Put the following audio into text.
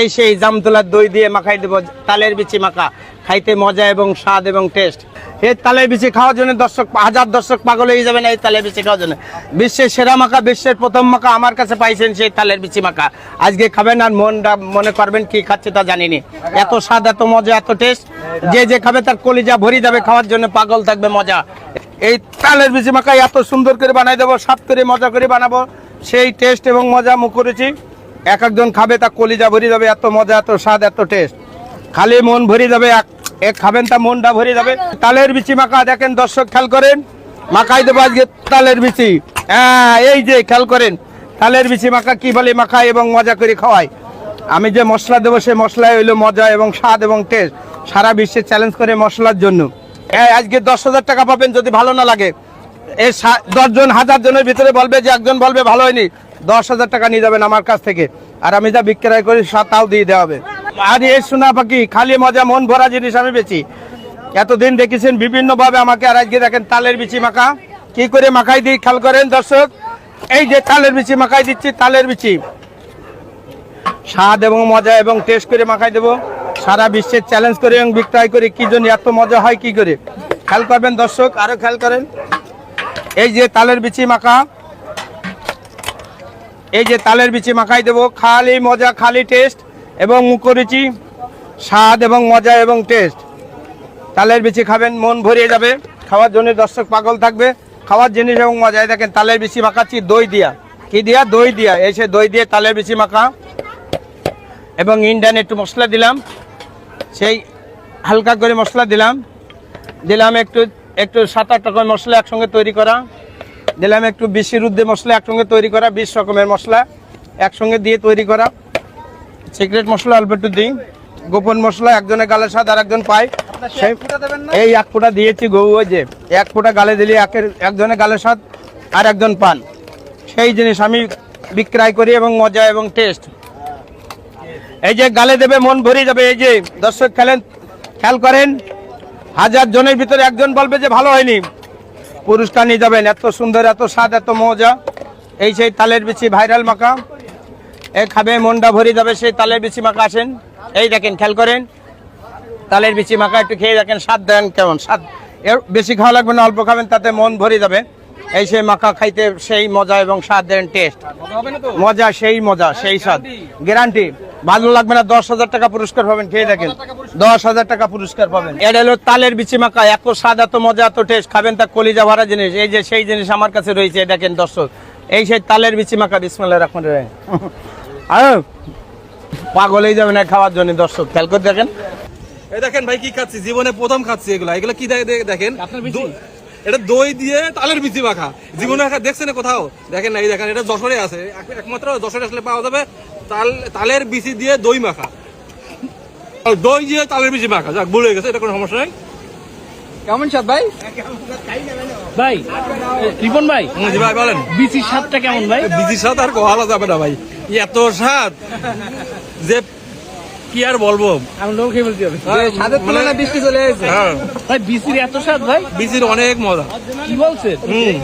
এই সেই জামতলার দই দিয়ে মাখাই দেবো, তালের বিচি মাখা। খাইতে মজা এবং স্বাদ এবং টেস্ট এই তালের বিচি খাওয়ার জন্য দর্শক, হাজার দর্শক পাগল হয়ে যাবেন এই তালের বিচি খাওয়ার জন্য। বিশ্বের সেরা মাখা, বিশ্বের প্রথম মাখা আমার কাছে পাইছেন সেই তালের বিচি মাখা। আজকে খাবেন আর মনটা, মনে করবেন কি খাচ্ছে তা জানিনি। এত স্বাদ, এত মজা, এত টেস্ট যে যে খাবে তার কলিজা ভরি যাবে, খাওয়ার জন্য পাগল থাকবে, মজা। এই তালের বিচি মাখা এত সুন্দর করে বানাই দেবো, স্বাদ করে, মজা করে বানাবো। সেই টেস্ট এবং মজা মুখ করেছি। এক একজন খাবে, তা কলিজা ভরে যাবে, এত মজা, এত স্বাদ, এত টেস্ট খালি মন ভরে যাবে, এক এক খাবেন তা মনটা ভরে যাবে। তালের বিচি মাখা, দেখেন দর্শক, খেয়াল করেন। মাখাই দেবো আজকে তালের বিচি। হ্যাঁ এই যে, খেয়াল করেন। তালের বিচি মাখা, কি বলে মাখায় এবং মজা করে খাওয়ায়। আমি যে মশলা দেবো, সে মশলায় হইল মজা এবং স্বাদ এবং টেস্ট সারা বিশ্বে চ্যালেঞ্জ করে মশলার জন্য। এই আজকে দশ হাজার টাকা পাবেন যদি ভালো না লাগে। এ দশজন হাজার জনের ভিতরে বলবে যে একজন বলবে ভালো হয়নি। দশ হাজার টাকা নিয়ে যাবেন আমার কাছ থেকে। আর আমি যা বিক্রয় করি তাও দিয়ে দেওয়া হবে। আর এই সোনা পাখি, খালি মজা, মন ভরা জিনিস আমি বেচি। এতদিন দেখেছেন বিভিন্ন ভাবে আমাকে, আর আজকে দেখেন তালের বিচি মাখা। কি করে মাখাই দিই, খেয়াল করেন দর্শক? এই যে তালের বিচি মাখাই দিচ্ছি, তালের বিচি। স্বাদ এবং মজা এবং টেস্ট করে মাখাই দেবো। সারা বিশ্বের চ্যালেঞ্জ করে এবং বিক্রয় করে কি জন্য এত মজা হয়, কি করে? খেয়াল করবেন দর্শক, আরও খেয়াল করেন। এই যে তালের বিচি মাখা এই যে তালের বিচি মাখাই দেবো। খালি মজা, খালি টেস্ট এবং মুখরুচি, স্বাদ এবং মজা এবং টেস্ট তালের বিচি খাবেন, মন ভরিয়ে যাবে। খাওয়ার জন্য দর্শক পাগল থাকবে। খাওয়ার জিনিস এবং মজায় দেখেন, তালের বিচি মাখাচ্ছি, দই দিয়া। কি দিয়া? দই দিয়া। এসে দই দিয়ে তালের বিচি মাখা। এবং ইন্ডিয়ান একটু মশলা দিলাম। সেই হালকা করে মশলা দিলাম। দিলাম একটু একটু সাত আট রকমের মশলা একসঙ্গে তৈরি করা। দিলাম একটু বেশি রুদ্রে মশলা একসঙ্গে তৈরি করা বিশ রকমের মশলা। একসঙ্গে দিয়ে তৈরি করা সিক্রেট মশলা অল্প একটু দিই। গোপন মশলা একজনের গালের স্বাদ আর একজন পায়। সেই- এই এক ফোঁটা দিয়েছি গৌ যে এক ফোঁটা গালে দিলে একের একজনের গালের স্বাদ আর একজন পান। সেই জিনিস আমি বিক্রয় করি এবং মজা এবং টেস্ট এই যে গালে দেবে মন ভরে যাবে এই যে দর্শক খেলেন খেয়াল করেন হাজার জনের ভিতরে একজন বলবে যে ভালো হয়নি। পুরস্কার নিয়ে যাবেন। এত সুন্দর, এত স্বাদ, এত মজা। এই সেই তালের বিচি ভাইরাল মাখা। এ খাবে, মনটা ভরে যাবে সেই তালের বিচি মাখা। আসেন, এই দেখেন, খেয়াল করেন। তালের বিচি মাখা, একটু খেয়ে দেখেন, স্বাদ দেন কেমন, স্বাদ। এর বেশি খাওয়া লাগবে না, অল্প খাবেন, তাতে মন ভরে যাবে। এই সেই মাখা খাইতে সেই মজা এবং স্বাদ দেন, টেস্ট। মজা, সেই মজা, সেই স্বাদ। গ্যারান্টি। ভালো লাগবে না দশ হাজার টাকা পুরস্কার পাবেন খেয়ে দেখেন। দশ হাজার টাকা পুরস্কার। পাবেন। এটা হলো তালের বিচি মাখা এত স্বাদ এত মজা এত টেস্ট খাবেন তা কলিজা ভরা জিনিস। এই যে সেই জিনিস আমার কাছে রয়েছে দেখেন দর্শক। এই সেই তালের বিচি মাখা বিসমিল্লাহ রহমান রহিম। আহ, পাগল হয়ে যাবে না খাওয়ার জন্য দর্শক খেয়াল করে দেখেন। এই দেখেন ভাই কি খাচ্ছি জীবনে প্রথম খাচ্ছি এগুলা। এগুলো কি দেখে- দেখে- দেখেন? এটা দই দিয়ে তালের বিচি মাখা। জীবনে দেখছেন কোথাও? দেখেন না এই দেখেন এটা যশোরে আছে। এক- একমাত্র যশোরে আসলে পাওয়া যাবে। তাল তালের বিচি দিয়ে দই মাখা। দই দিয়ে তালের বিচি মাখা। যাক ভুলে গেছে এটা কোনো সমস্যা নাই। কেমন স্বাদ ভাই? ভাই রিপন ভাই জি ভাই বলেন। বিচির স্বাদটা কেমন ভাই? বিচির স্বাদ আর কোহালা যাবে না ভাই। এত স্বাদ যে কি আর বলব? আমি লোক বলতে হবে স্বাদের তুলনায় বৃষ্টি চলে এসেছে। হ্যাঁ। ভাই বিচির এত স্বাদ ভাই? বিচির অনেক মজা। কি বলছেন? হুম।